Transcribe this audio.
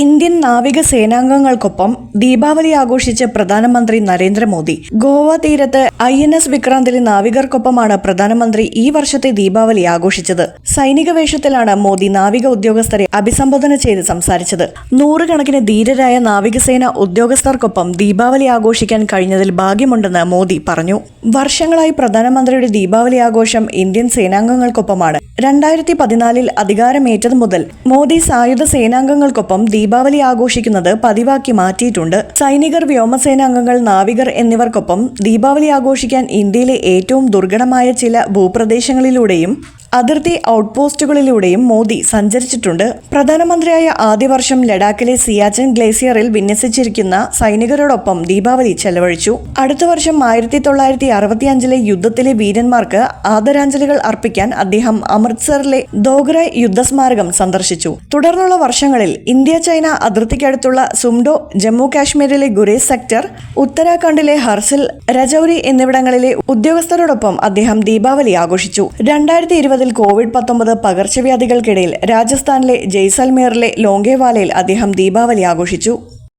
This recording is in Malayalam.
ഇന്ത്യൻ നാവിക സേനാംഗങ്ങൾക്കൊപ്പം ദീപാവലി ആഘോഷിച്ച പ്രധാനമന്ത്രി നരേന്ദ്രമോദി. ഗോവ തീരത്ത് ഐ എൻ എസ് വിക്രാന്തിലെ നാവികർക്കൊപ്പമാണ് പ്രധാനമന്ത്രി ഈ വർഷത്തെ ദീപാവലി ആഘോഷിച്ചത്. സൈനിക വേഷത്തിലാണ് മോദി നാവിക ഉദ്യോഗസ്ഥരെ അഭിസംബോധന ചെയ്ത് സംസാരിച്ചത്. നൂറുകണക്കിന് ധീരരായ നാവികസേന ഉദ്യോഗസ്ഥർക്കൊപ്പം ദീപാവലി ആഘോഷിക്കാൻ കഴിഞ്ഞതിൽ ഭാഗ്യമുണ്ടെന്ന് മോദി പറഞ്ഞു. വർഷങ്ങളായി പ്രധാനമന്ത്രിയുടെ ദീപാവലി ആഘോഷം ഇന്ത്യൻ സേനാംഗങ്ങൾക്കൊപ്പമാണ്. രണ്ടായിരത്തി പതിനാലിൽ അധികാരമേറ്റത് മുതൽ മോദി സായുധ സേനാംഗങ്ങൾക്കൊപ്പം ദീപാവലി ആഘോഷിക്കുന്നത് പതിവാക്കി മാറ്റിയിട്ടുണ്ട്. സൈനികർ വ്യോമസേനാംഗങ്ങൾ നാവികർ എന്നിവർക്കൊപ്പം ദീപാവലി ആഘോഷിക്കാൻ ഇന്ത്യയിലെ ഏറ്റവും ദുർഘടമായ ചില ഭൂപ്രദേശങ്ങളിലൂടെയും അതിർത്തി ഔട്ട്പോസ്റ്റുകളിലൂടെയും മോദി സഞ്ചരിച്ചിട്ടുണ്ട്. പ്രധാനമന്ത്രിയായ ആദ്യ വർഷം ലഡാക്കിലെ സിയാച്ചൻ ഗ്ലേസിയറിൽ വിന്യസിച്ചിരിക്കുന്ന സൈനികരോടൊപ്പം ദീപാവലി ചെലവഴിച്ചു. അടുത്ത വർഷം ആയിരത്തി തൊള്ളായിരത്തി അറുപത്തിയഞ്ചിലെ യുദ്ധത്തിലെ വീരന്മാർക്ക് ആദരാഞ്ജലികൾ അർപ്പിക്കാൻ അദ്ദേഹം അമൃത്സറിലെ ദോഗ്ര യുദ്ധസ്മാരകം സന്ദർശിച്ചു. തുടർന്നുള്ള വർഷങ്ങളിൽ ഇന്ത്യ ചൈന അതിർത്തിക്കടുത്തുള്ള സുംഡോ ജമ്മു കാശ്മീരിലെ ഗുരേസ് സെക്ടർ ഉത്തരാഖണ്ഡിലെ ഹർസിൽ രജൌരി എന്നിവിടങ്ങളിലെ ഉദ്യോഗസ്ഥരോടൊപ്പം അദ്ദേഹം ദീപാവലി ആഘോഷിച്ചു. രണ്ടായിരത്തി ഇരുപതിൽ കോവിഡ് പത്തൊമ്പത് പകർച്ചവ്യാധികൾക്കിടയിൽ രാജസ്ഥാനിലെ ജയ്സൽമീറിലെ ലോങ്കേവാലയിൽ അദ്ദേഹം ദീപാവലി ആഘോഷിച്ചു.